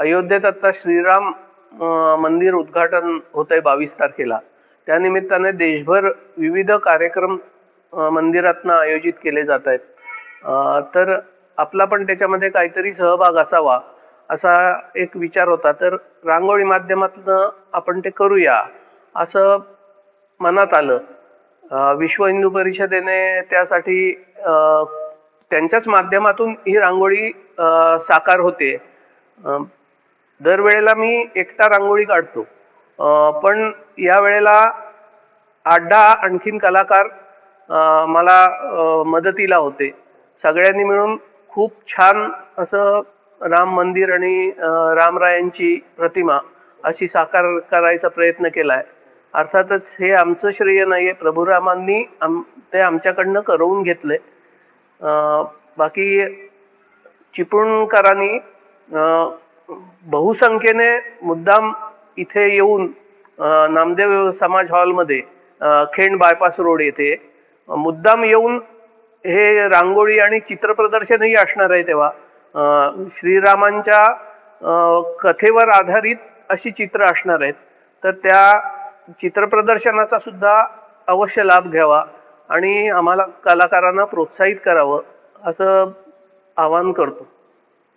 अयोध्येत आता श्रीराम मंदिर उद्घाटन होत आहे बावीस तारखेला. त्यानिमित्ताने देशभर विविध कार्यक्रम मंदिरातनं आयोजित केले जात आहेत तर आपला पण त्याच्यामध्ये काहीतरी सहभाग असावा असा एक विचार होता. तर रांगोळी माध्यमातनं आपण ते करूया असं मनात आलं. विश्व हिंदू परिषदेने त्यासाठी त्यांच्याच माध्यमातून ही रांगोळी साकार होते. दरवेळेला मी एकटा रांगोळी काढतो. पण या वेळेला आठ दहा आणखीन कलाकार मला मदतीला होते. सगळ्यांनी मिळून खूप छान असं राम मंदिर आणि रामरायांची प्रतिमा अशी साकार करायचा प्रयत्न केलाय. अर्थातच हे आमचं श्रेय नाहीये. प्रभुरामांनी आम ते आमच्याकडनं करवून घेतले. बाकी चिपळूणकरांनी बहुसंख्येने मुद्दाम इथे येऊन नामदेव समाज हॉलमध्ये खेंड बायपास रोड येथे मुद्दाम येऊन हे रांगोळी आणि चित्र प्रदर्शनही असणार आहे तेव्हा. श्रीरामांच्या कथेवर आधारित अशी चित्र असणार आहेत. तर त्या चित्र प्रदर्शनाचा सुद्धा अवश्य लाभ घ्यावा आणि आम्हाला कलाकारांना प्रोत्साहित करावं असं आवाहन करतो.